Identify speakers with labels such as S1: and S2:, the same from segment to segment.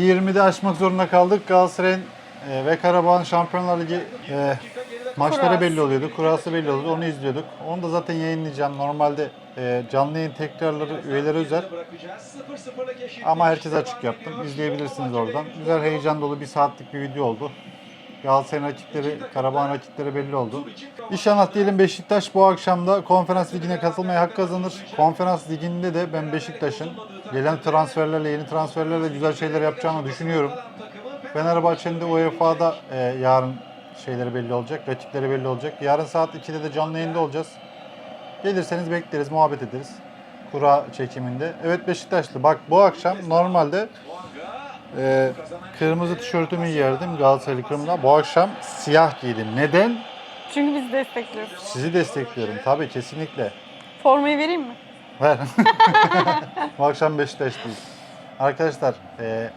S1: 1.20'de açmak zorunda kaldık. Galatasaray'ın e, ve Karabağ'ın Şampiyonlar Ligi e, maçları belli oluyordu. Kurası belli oluyordu. Onu izliyorduk. Onu da zaten yayınlayacağım. Normalde e, canlı yayın tekrarları üyeleri özel. Ama herkese açık yaptım. İzleyebilirsiniz oradan. Güzel heyecan dolu bir saatlik bir video oldu. Galatasaray'ın rakipleri, Karabağ'ın rakipleri belli oldu. İnşallah diyelim Beşiktaş bu akşam da konferans ligine katılmaya hak kazanır. Konferans liginde de ben Beşiktaş'ın gelen transferlerle, yeni transferlerle güzel şeyler yapacağını düşünüyorum. Fenerbahçe'nin de UEFA'da e, yarın şeyleri belli olacak, rakipleri belli olacak. Yarın saat 2'de de canlı yayında olacağız. Gelirseniz bekleriz, muhabbet ederiz. Kura çekiminde. Evet Beşiktaşlı. Bak bu akşam normalde e, kırmızı tişörtümü giyerdim Galatasaraylı kırmızı. Bu akşam siyah giydim. Neden?
S2: Çünkü biz destekliyoruz.
S1: Sizi destekliyorum. Tabii kesinlikle.
S2: Formayı vereyim mi?
S1: Ver. bu akşam Beşiktaşlıyız. Arkadaşlar e,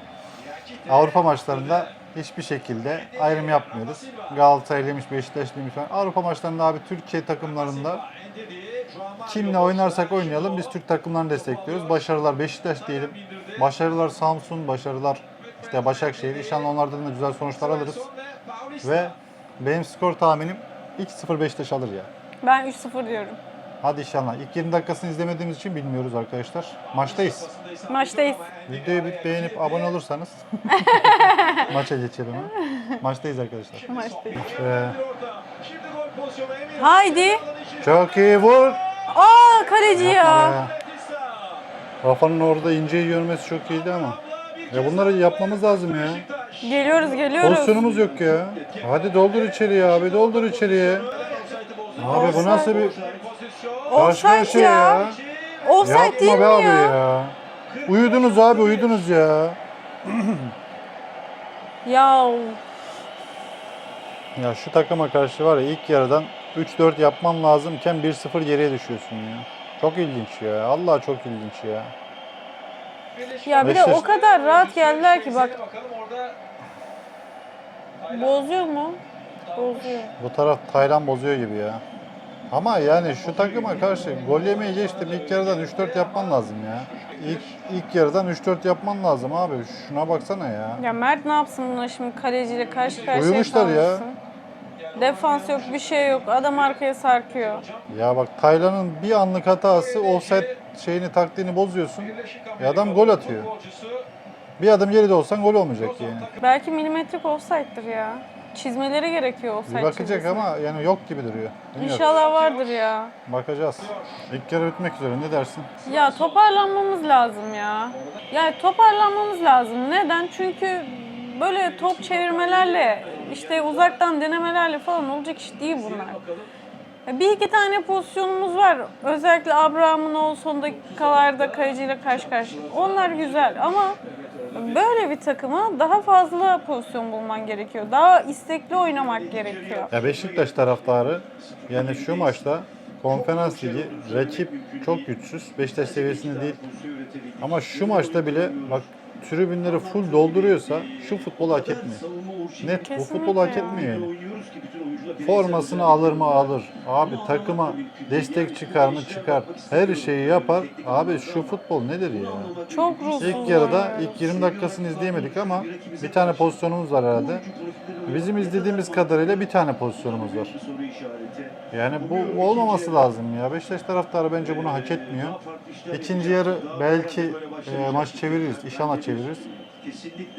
S1: Avrupa maçlarında hiçbir şekilde ayrım yapmıyoruz. Galatasaraylıymış, Beşiktaşlıymış falan. Avrupa maçlarında abi Türkiye takımlarında kimle oynarsak oynayalım biz Türk takımlarını destekliyoruz. Başarılar Beşiktaş diyelim. Başarılar Samsun, başarılar işte Başakşehir. İnşallah onlardan da güzel sonuçlar alırız. Ve benim skor tahminim 2-0 Beşiktaş alır ya.
S2: Ben 3-0 diyorum.
S1: Hadi inşallah. İlk 20 dakikasını izlemediğimiz için bilmiyoruz arkadaşlar. Maçtayız.
S2: Maçtayız.
S1: Videoyu bir beğenip abone olursanız maça geçelim. ha. Maçtayız arkadaşlar.
S2: Maçtayız.
S1: Ee,
S2: Haydi.
S1: çok iyi vur.
S2: Aa kaleci ya.
S1: Rafa'nın orada inceyi görmesi çok iyiydi ama. Ya bunları yapmamız lazım ya.
S2: Geliyoruz geliyoruz.
S1: Pozisyonumuz yok ya. Hadi doldur içeriye abi doldur içeriye. Abi bu nasıl bir
S2: Offside
S1: karşıya
S2: ya.
S1: ya.
S2: Offside değil
S1: Yapma
S2: mi
S1: be abi
S2: ya?
S1: ya. Uyudunuz abi uyudunuz ya.
S2: Ya
S1: Ya şu takıma karşı var ya ilk yarıdan 3-4 yapman lazımken 1-0 geriye düşüyorsun ya. Çok ilginç ya. Allah çok ilginç ya.
S2: ya bir de
S1: Beşiktaş-
S2: o kadar rahat geldiler ki bak. Bozuyor mu? Bozuyor.
S1: Bu taraf Taylan bozuyor gibi ya. Ama yani şu takıma karşı gol yemeyi geçtim. İlk yarıdan 3-4 yapman lazım ya. İlk, ilk yarıdan 3-4 yapman lazım abi. Şuna baksana ya.
S2: Ya Mert ne yapsın buna şimdi kaleciyle karşı karşıya
S1: Uyumuşlar ya.
S2: kalmışsın. Defans yok, bir şey yok. Adam arkaya sarkıyor.
S1: Ya bak Taylan'ın bir anlık hatası offside şeyini taktiğini bozuyorsun. Ya adam gol atıyor. Bir adım geride olsan gol olmayacak yani.
S2: Belki milimetrik offside'dır ya. Çizmeleri gerekiyor offside
S1: Bir bakacak
S2: çizgisi.
S1: ama yani yok gibi duruyor. Bilmiyorum.
S2: İnşallah vardır ya.
S1: Bakacağız. İlk yarı bitmek üzere. Ne dersin?
S2: Ya toparlanmamız lazım ya. Ya toparlanmamız lazım. Neden? Çünkü böyle top çevirmelerle, işte uzaktan denemelerle falan olacak iş değil bunlar. Ya Bir iki tane pozisyonumuz var. Özellikle Abraham'ın o son dakikalarda kaleciyle karşı karşıya. Onlar güzel ama böyle bir takıma daha fazla pozisyon bulman gerekiyor. Daha istekli oynamak gerekiyor.
S1: Ya Beşiktaş taraftarı yani şu maçta konferans ligi rakip çok güçsüz. Beşiktaş seviyesinde değil. Ama şu maçta bile bak tribünleri full dolduruyorsa şu futbolu hak etmiyor. Net bu
S2: Kesinlikle
S1: futbolu hak
S2: ya.
S1: etmiyor yani. Formasını alır mı alır. Abi takıma destek çıkar mı çıkar. Her şeyi yapar. Abi şu futbol nedir ya?
S2: Çok ruhsuz.
S1: İlk yarıda ilk 20 dakikasını izleyemedik ama bir tane pozisyonumuz var herhalde. Bizim izlediğimiz kadarıyla bir tane pozisyonumuz var. Yani bu, bu olmaması lazım ya. Beşiktaş taraftarı bence bunu hak etmiyor. İkinci yarı belki e, maç çeviririz. İnşallah çeviririz.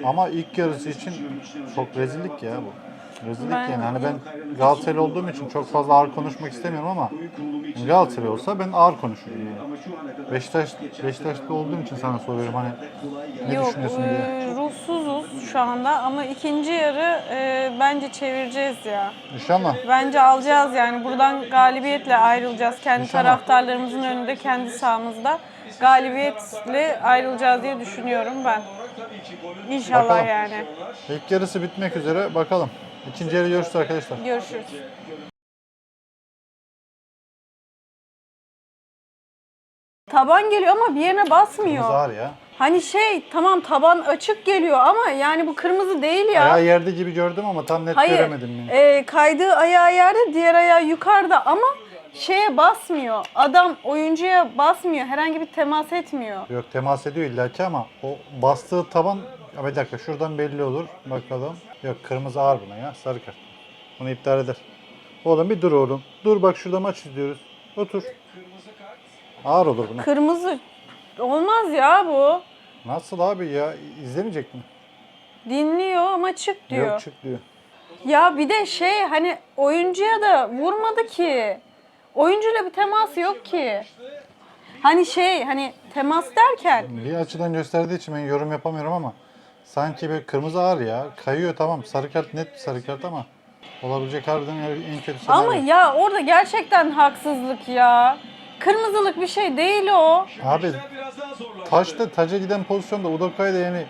S1: Ama ilk yarısı için çok rezillik ya bu. Rezillik
S2: Ben-
S1: yani. Hani ben Galatasaraylı olduğum için çok fazla ağır konuşmak istemiyorum ama Galatasaray olsa ben ağır konuşurum yani. Beşiktaş, Beşiktaşlı olduğum için sana soruyorum hani ne
S2: Yok,
S1: düşünüyorsun
S2: e,
S1: diye.
S2: ruhsuzuz şu anda ama ikinci yarı e, bence çevireceğiz ya.
S1: İnşallah.
S2: Bence alacağız yani buradan galibiyetle ayrılacağız. Kendi
S1: İnşallah.
S2: taraftarlarımızın önünde, kendi sahamızda galibiyetle ayrılacağız diye düşünüyorum ben. İnşallah
S1: Bakalım.
S2: yani.
S1: İlk yarısı bitmek üzere bakalım. İkinci yarı görüşürüz arkadaşlar.
S2: Görüşürüz. Taban geliyor ama bir yerine basmıyor.
S1: Ağır ya.
S2: Hani şey tamam taban açık geliyor ama yani bu kırmızı değil ya.
S1: Ayağı yerde gibi gördüm ama tam net
S2: Hayır.
S1: göremedim. Yani.
S2: e, kaydığı ayağı yerde, diğer ayağı yukarıda ama şeye basmıyor. Adam oyuncuya basmıyor. Herhangi bir temas etmiyor.
S1: Yok temas ediyor illaki ama o bastığı taban bir dakika şuradan belli olur. Bakalım. Yok kırmızı ağır buna ya. Sarı kart. Bunu iptal eder. Oğlum bir dur oğlum. Dur bak şurada maç izliyoruz. Otur. Ağır olur buna.
S2: Kırmızı olmaz ya bu.
S1: Nasıl abi ya? İzlemeyecek mi?
S2: Dinliyor ama çık diyor.
S1: Yok çık diyor.
S2: Ya bir de şey hani oyuncuya da vurmadı ki. Oyuncuyla bir temas yok ki. Hani şey hani temas derken
S1: Bir açıdan gösterdiği için ben yorum yapamıyorum ama sanki bir kırmızı ağır ya. Kayıyor tamam. Sarı kart net bir sarı kart ama olabilecek harbiden en kötü senaryo.
S2: ama ya orada gerçekten haksızlık ya. Kırmızılık bir şey değil o.
S1: Abi taşta taca giden pozisyonda Udokay da yani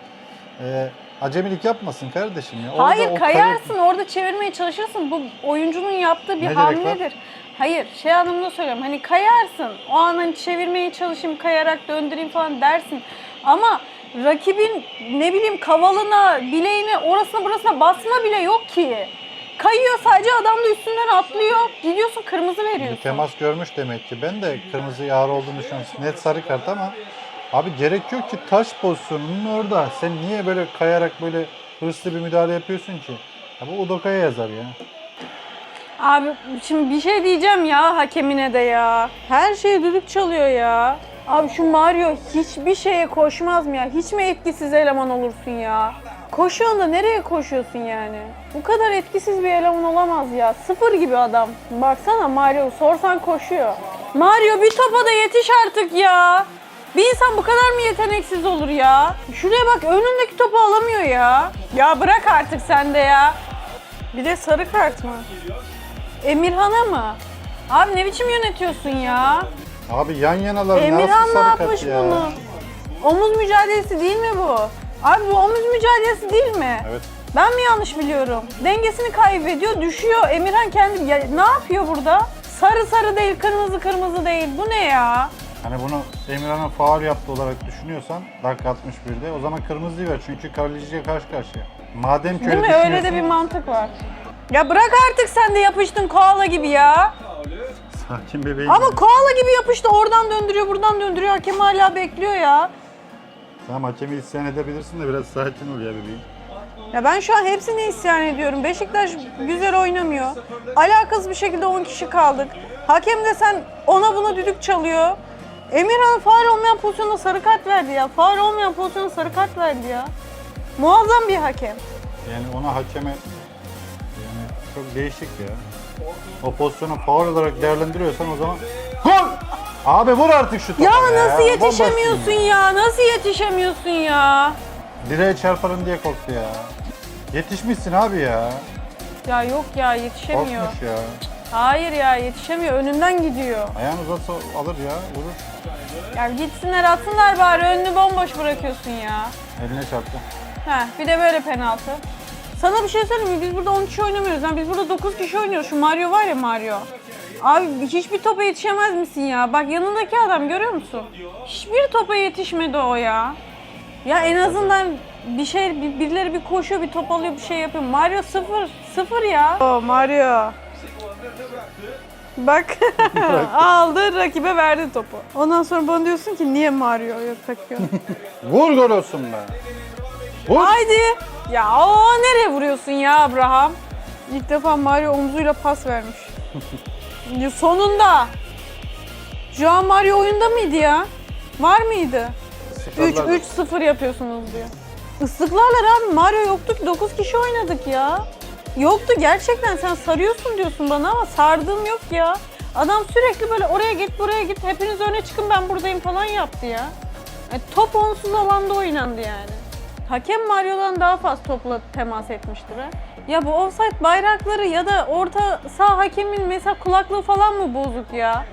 S1: e, acemilik yapmasın kardeşim ya. Orada
S2: Hayır kayarsın orada çevirmeye çalışırsın. Bu oyuncunun yaptığı bir
S1: Ne
S2: hamledir. Hayır şey anlamında söylüyorum. Hani kayarsın. O an hani çevirmeye çalışayım kayarak döndüreyim falan dersin. Ama rakibin ne bileyim kavalına, bileğine, orasına burasına basma bile yok ki. Kayıyor sadece adam da üstünden atlıyor. Gidiyorsun kırmızı veriyorsun.
S1: temas görmüş demek ki. Ben de kırmızı yağar olduğunu düşünüyorum. Net sarı kart ama abi gerek yok ki taş pozisyonunun orada. Sen niye böyle kayarak böyle hırslı bir müdahale yapıyorsun ki? Ya bu Udokay'a yazar ya.
S2: Abi şimdi bir şey diyeceğim ya hakemine de ya. Her şey düdük çalıyor ya. Abi şu Mario hiçbir şeye koşmaz mı ya? Hiç mi etkisiz eleman olursun ya? Koşuyorsun da nereye koşuyorsun yani? Bu kadar etkisiz bir eleman olamaz ya. Sıfır gibi adam. Baksana Mario sorsan koşuyor. Mario bir topa da yetiş artık ya. Bir insan bu kadar mı yeteneksiz olur ya? Şuraya bak önündeki topu alamıyor ya. Ya bırak artık sen de ya. Bir de sarı kart mı? Emirhan'a mı? Abi ne biçim yönetiyorsun ya?
S1: Abi yan yanalar
S2: Emirhan
S1: nasıl
S2: ne
S1: sarı kart
S2: yapmış
S1: ya?
S2: bunu? Omuz mücadelesi değil mi bu? Abi bu omuz mücadelesi değil mi?
S1: Evet.
S2: Ben mi yanlış biliyorum? Dengesini kaybediyor, düşüyor. Emirhan kendi ya, ne yapıyor burada? Sarı sarı değil, kırmızı kırmızı değil. Bu ne ya?
S1: Hani bunu Emirhan'a faul yaptı olarak düşünüyorsan dakika 61'de o zaman kırmızıyı ver çünkü kaleciye karşı karşıya. Madem ki
S2: Değil
S1: öyle
S2: mi? Öyle de bir
S1: düşünüyorsun-
S2: mantık var. Ya bırak artık sen de yapıştın koala gibi ya.
S1: Sakin bebeğim.
S2: Ama koala gibi yapıştı. Oradan döndürüyor, buradan döndürüyor. Hakem hala bekliyor ya.
S1: Tamam hakemi isyan edebilirsin de biraz sakin ol ya bebeğim.
S2: Ya ben şu an hepsini isyan ediyorum. Beşiktaş güzel oynamıyor. Alakasız bir şekilde 10 kişi kaldık. Hakem de sen ona buna düdük çalıyor. Emirhan faul olmayan pozisyonda sarı kart verdi ya. Faul olmayan pozisyonda sarı kart verdi ya. Muazzam bir hakem.
S1: Yani ona hakeme yani çok değişik ya. O pozisyonu faul olarak değerlendiriyorsan o zaman Gol! Abi vur artık şu topa
S2: Ya nasıl yetişemiyorsun
S1: ya.
S2: ya? Nasıl yetişemiyorsun ya?
S1: Direğe çarparım diye korktu ya. Yetişmişsin abi ya.
S2: Ya yok ya yetişemiyor.
S1: Korkmuş ya.
S2: Hayır ya yetişemiyor. Önünden gidiyor.
S1: Ayağını uzatsa alır ya, vurur.
S2: Ya gitsinler atsınlar bari önünü bomboş bırakıyorsun ya.
S1: Eline çarptı.
S2: Heh, bir de böyle penaltı. Sana bir şey söyleyeyim mi? Biz burada 10 kişi oynamıyoruz. Yani biz burada 9 kişi oynuyoruz. Şu Mario var ya Mario. Abi hiçbir topa yetişemez misin ya? Bak yanındaki adam görüyor musun? Hiçbir topa yetişmedi o ya. Ya en azından bir şey, bir- birileri bir koşuyor, bir top alıyor, bir şey yapıyor. Mario sıfır, sıfır ya. O Mario. Bak aldı rakibe verdi topu. Ondan sonra bana diyorsun ki niye Mario yok takıyorsun?
S1: Vur gol olsun be. Vur.
S2: Haydi. Ya o nereye vuruyorsun ya Abraham? İlk defa Mario omzuyla pas vermiş. Ya sonunda. Joao Mario oyunda mıydı ya? Var mıydı? 3
S1: Sıfırlar.
S2: 3-0 yapıyorsunuz diyor. Islıklarlar abi Mario yoktu ki 9 kişi oynadık ya. Yoktu gerçekten sen sarıyorsun diyorsun bana ama sardığım yok ya. Adam sürekli böyle oraya git buraya git hepiniz öne çıkın ben buradayım falan yaptı ya. E, top onsuz alanda oynandı yani. Hakem Mario'dan daha fazla topla temas etmiştir ha. Ya bu offside bayrakları ya da orta sağ hakemin mesela kulaklığı falan mı bozuk ya?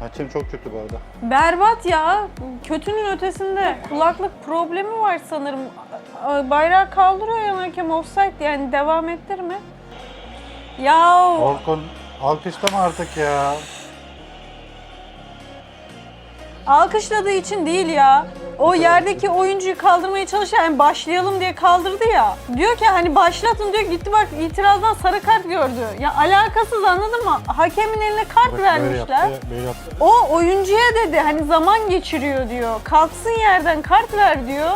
S1: Hakem çok kötü bu arada.
S2: Berbat ya. Kötünün ötesinde kulaklık problemi var sanırım. Bayrağı kaldırıyor ya hakem offside yani devam ettirme. Ya
S1: Orkun alkışlama artık ya.
S2: alkışladığı için değil ya. O yerdeki oyuncuyu kaldırmaya çalışırken yani başlayalım diye kaldırdı ya. Diyor ki hani başlatın diyor gitti bak itirazdan sarı kart gördü. Ya alakasız anladın mı? Hakemin eline kart
S1: Bak böyle
S2: vermişler.
S1: yaptı, böyle yaptı.
S2: O oyuncuya dedi hani zaman geçiriyor diyor. Kalksın yerden kart ver diyor.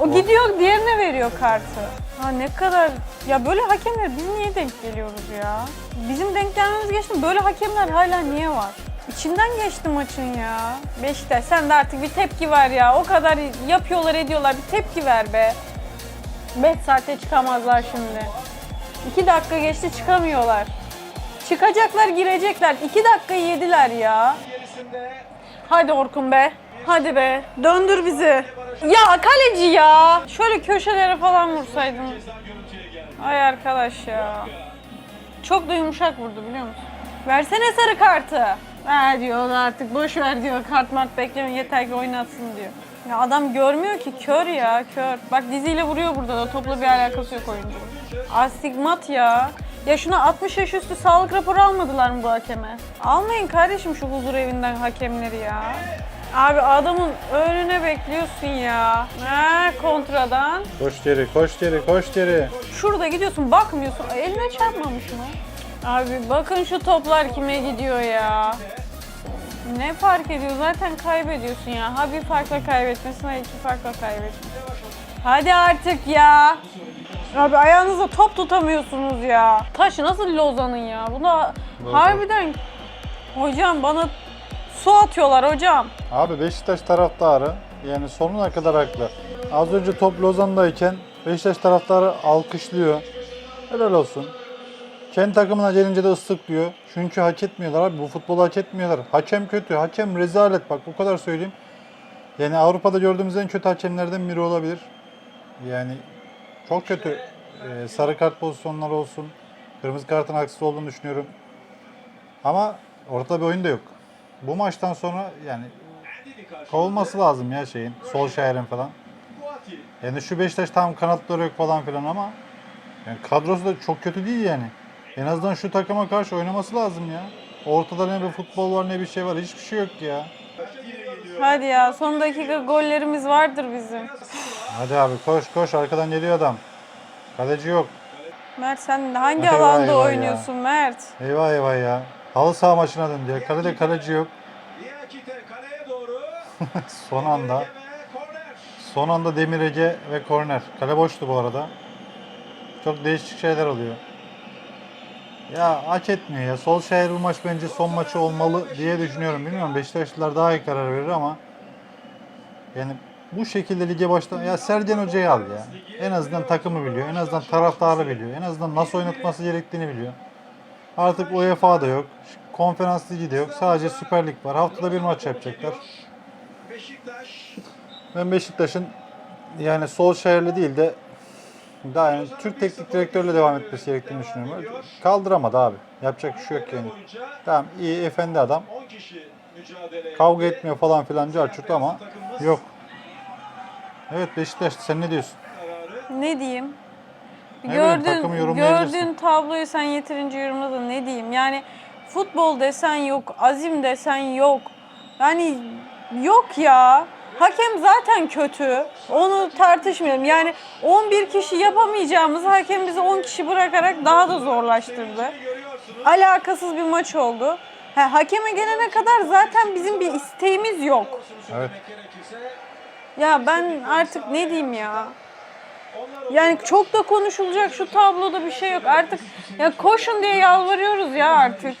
S2: O gidiyor diğerine veriyor kartı. Ha ne kadar ya böyle hakemler biz niye denk geliyoruz ya? Bizim denk gelmemiz geçti böyle hakemler hala niye var? İçinden geçti maçın ya. Beşiktaş sen de artık bir tepki ver ya. O kadar yapıyorlar ediyorlar bir tepki ver be. 5 saate çıkamazlar şimdi. 2 dakika geçti çıkamıyorlar. Çıkacaklar girecekler. 2 dakikayı yediler ya. Hadi Orkun be. Hadi be. Döndür bizi. Ya kaleci ya. Şöyle köşelere falan vursaydın. Ay arkadaş ya. Çok da yumuşak vurdu biliyor musun? Versene sarı kartı. Ha diyor artık boş ver diyor. Kart mart bekleme yeter ki oynatsın diyor. Ya adam görmüyor ki kör ya kör. Bak diziyle vuruyor burada da topla bir alakası yok oyuncunun. Astigmat ya. Ya şuna 60 yaş üstü sağlık raporu almadılar mı bu hakeme? Almayın kardeşim şu huzur evinden hakemleri ya. Abi adamın önüne bekliyorsun ya. Ha kontradan.
S1: Koş geri, koş geri, koş geri.
S2: Şurada gidiyorsun bakmıyorsun. Eline çarpmamış mı? Abi bakın şu toplar kime gidiyor ya. Ne fark ediyor? Zaten kaybediyorsun ya. Ha bir farkla kaybetmesin, ha iki farkla kaybetmesin. Hadi artık ya. Abi ayağınızda top tutamıyorsunuz ya. Taş nasıl Lozan'ın ya? Buna harbiden... Hocam bana su atıyorlar hocam.
S1: Abi Beşiktaş taraftarı yani sonuna kadar haklı. Az önce top Lozan'dayken Beşiktaş taraftarı alkışlıyor. Helal olsun. Kendi takımına gelince de ıslıklıyor. Çünkü hak etmiyorlar abi. Bu futbolu hak etmiyorlar. Hakem kötü. Hakem rezalet. Bak bu kadar söyleyeyim. Yani Avrupa'da gördüğümüz en kötü hakemlerden biri olabilir. Yani çok kötü. Ee, sarı kart pozisyonları olsun. Kırmızı kartın haksız olduğunu düşünüyorum. Ama ortada bir oyun da yok. Bu maçtan sonra yani kovulması lazım ya şeyin. Solskjaer'in falan. Yani şu Beşiktaş tam kanatları yok falan filan ama yani kadrosu da çok kötü değil yani. En azından şu takıma karşı oynaması lazım ya. Ortada ne bir futbol var ne bir şey var. Hiçbir şey yok ya.
S2: Hadi ya son dakika gollerimiz vardır bizim.
S1: Hadi abi koş koş arkadan geliyor adam. Kaleci yok.
S2: Mert sen hangi
S1: Eyvah,
S2: alanda
S1: eyvah ya.
S2: oynuyorsun Mert?
S1: Eyvah eyvah ya. Halı saha maçına döndü ya. Kalede kaleci yok.
S3: Diakite kaleye doğru.
S1: Son anda. Son anda Demir Ege ve korner. Kale boştu bu arada. Çok değişik şeyler oluyor. Ya hak etmiyor ya. Solskjaer bu maç bence son maçı olmalı diye düşünüyorum. Bilmiyorum Beşiktaşlılar daha iyi karar verir ama yani bu şekilde lige başla ya Sergen Hoca'yı al ya. En azından takımı biliyor. En azından taraftarı biliyor. En azından nasıl oynatması gerektiğini biliyor. Artık UEFA da yok. Konferans ligi de yok. Sadece Süper Lig var. Haftada bir maç yapacaklar. Ben Beşiktaş'ın yani Solskjaer'le değil de daha yani Türk teknik direktörle devam etmesi gerektiğini düşünüyorum. Kaldıramadı abi. Yapacak bir şey yok yani. Tamam iyi efendi adam.
S3: 10 kişi mücadele
S1: Kavga etmiyor falan filan carçurt ama yok. Evet Beşiktaş sen ne diyorsun?
S2: Ne diyeyim?
S1: Ne
S2: gördüğün, gördüğün tabloyu sen yeterince yorumladın. Ne diyeyim? Yani futbol desen yok, azim desen yok. Yani yok ya. Hakem zaten kötü. Onu tartışmayalım. Yani 11 kişi yapamayacağımız hakem bizi 10 kişi bırakarak daha da zorlaştırdı. Alakasız bir maç oldu. Ha, hakeme gelene kadar zaten bizim bir isteğimiz yok.
S1: Evet.
S2: Ya ben artık ne diyeyim ya? Yani çok da konuşulacak şu tabloda bir şey yok. Artık ya koşun diye yalvarıyoruz ya artık.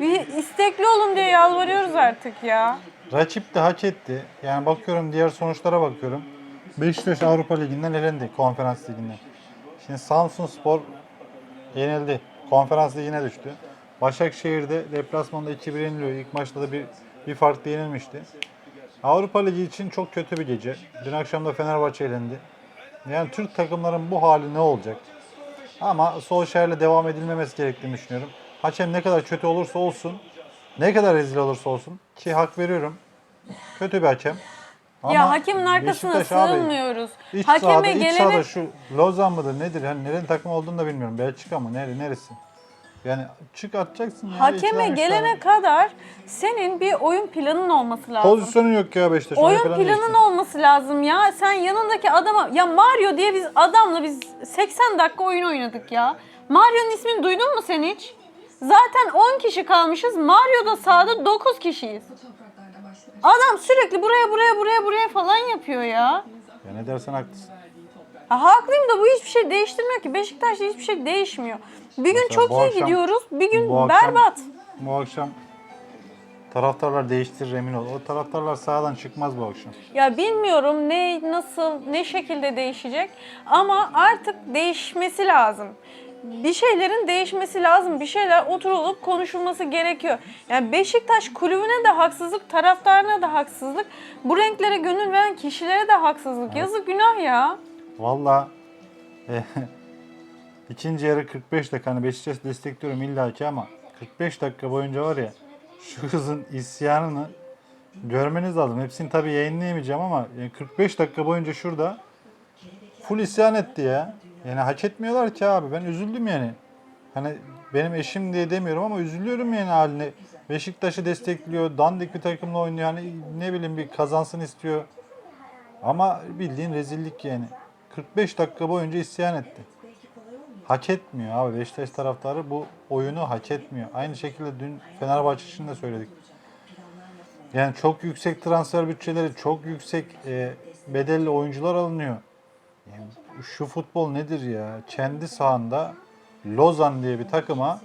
S2: Bir istekli olun diye yalvarıyoruz artık ya.
S1: Rakip de hak etti. Yani bakıyorum diğer sonuçlara bakıyorum. Beşiktaş Avrupa Ligi'nden elendi. Konferans Ligi'nden. Şimdi Samsun Spor yenildi. Konferans Ligi'ne düştü. Başakşehir'de deplasmanda 2-1 yeniliyor. İlk maçta da bir, bir farklı yenilmişti. Avrupa Ligi için çok kötü bir gece. Dün akşam da Fenerbahçe elendi. Yani Türk takımların bu hali ne olacak? Ama Solskjaer'le devam edilmemesi gerektiğini düşünüyorum. Hakem ne kadar kötü olursa olsun, ne kadar rezil olursa olsun ki hak veriyorum. Kötü bir hakem.
S2: ya hakemin arkasına
S1: Beşiktaş abi,
S2: sığınmıyoruz.
S1: İç
S2: Hakeme
S1: sahada, iç
S2: gelene
S1: sahada şu Lozan mıdır nedir? Hani nerenin takımı olduğunu da bilmiyorum. Belçika mı? Nere, neresi? Yani çık atacaksın. ya.
S2: hakeme gelene kadar senin bir oyun planın olması lazım.
S1: Pozisyonun yok ya Beşiktaş.
S2: Oyun planın
S1: değilsin.
S2: olması lazım ya. Sen yanındaki adama ya Mario diye biz adamla biz 80 dakika oyun oynadık ya. Mario'nun ismini duydun mu sen hiç? Zaten 10 kişi kalmışız. Mario da sahada 9 kişiyiz.
S4: Bu topraklarda başladı.
S2: Adam sürekli buraya buraya buraya buraya falan yapıyor ya.
S1: Yani Ne dersen haklısın.
S2: Ha, haklıyım da bu hiçbir şey değiştirmiyor ki. Beşiktaş'ta hiçbir şey değişmiyor. Bir gün
S1: Mesela
S2: çok
S1: bu
S2: iyi
S1: akşam-
S2: gidiyoruz, bir gün
S1: bu akşam-
S2: berbat.
S1: Bu akşam taraftarlar değiştirir emin ol. O taraftarlar sahadan çıkmaz bu akşam.
S2: Ya bilmiyorum ne nasıl ne şekilde değişecek ama artık değişmesi lazım. Bir şeylerin değişmesi lazım. Bir şeyler oturulup konuşulması gerekiyor. Yani Beşiktaş kulübüne de haksızlık, taraftarına da haksızlık. Bu renklere gönül veren kişilere de haksızlık. Yazık günah ya.
S1: Valla e, ikinci yarı 45 dakika hani Beşiktaş'ı destekliyorum illaki ama 45 dakika boyunca var ya şu kızın isyanını görmeniz lazım. Hepsini tabii yayınlayamayacağım ama yani 45 dakika boyunca şurada full isyan etti ya. Yani hak etmiyorlar ki abi. Ben üzüldüm yani. Hani benim eşim diye demiyorum ama üzülüyorum yani haline. Beşiktaş'ı destekliyor. Dandik bir takımla oynuyor. Hani ne bileyim bir kazansın istiyor. Ama bildiğin rezillik yani. 45 dakika boyunca isyan etti. Hak etmiyor abi. Beşiktaş taraftarı bu oyunu hak etmiyor. Aynı şekilde dün Fenerbahçe için de söyledik. Yani çok yüksek transfer bütçeleri, çok yüksek e, bedelli oyuncular alınıyor. Yani şu futbol nedir ya? Kendi sahanda Lozan diye bir takıma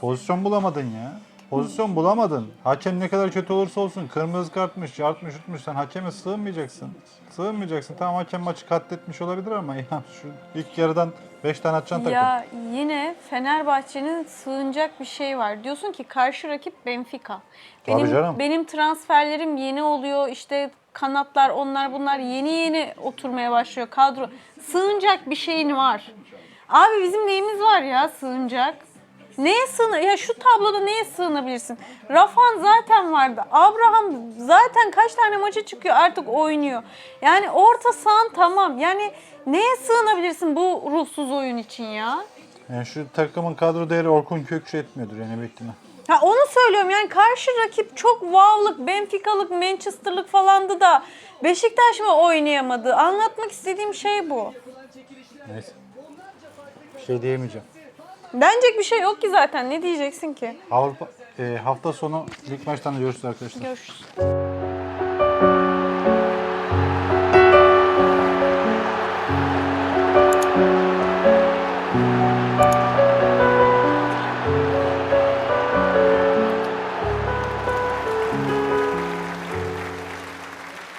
S1: pozisyon bulamadın ya. Pozisyon bulamadın. Hakem ne kadar kötü olursa olsun kırmızı kartmış, yartmış, yutmuş sen hakeme sığınmayacaksın. Sığınmayacaksın. Tamam hakem maçı katletmiş olabilir ama ya şu ilk yarıdan 5 tane atacaksın takım.
S2: Ya yine Fenerbahçe'nin sığınacak bir şey var. Diyorsun ki karşı rakip Benfica.
S1: Tabii
S2: Benim,
S1: canım.
S2: benim transferlerim yeni oluyor. İşte kanatlar onlar bunlar yeni yeni oturmaya başlıyor kadro. Sığınacak bir şeyin var. Abi bizim neyimiz var ya sığınacak? Neye sığın? Ya şu tabloda neye sığınabilirsin? Rafan zaten vardı. Abraham zaten kaç tane maça çıkıyor artık oynuyor. Yani orta sahan tamam. Yani neye sığınabilirsin bu ruhsuz oyun için ya?
S1: Yani şu takımın kadro değeri Orkun Kökçü etmiyordur yani ihtimal.
S2: Ha onu söylüyorum yani karşı rakip çok wow'lık, Benfica'lık, Manchester'lık falandı da Beşiktaş mı oynayamadı? Anlatmak istediğim şey bu.
S1: Neyse. Bir şey diyemeyeceğim.
S2: Denecek bir şey yok ki zaten. Ne diyeceksin ki?
S1: Avrupa e, hafta sonu lig maçlarında görüşürüz arkadaşlar.
S2: Görüşürüz.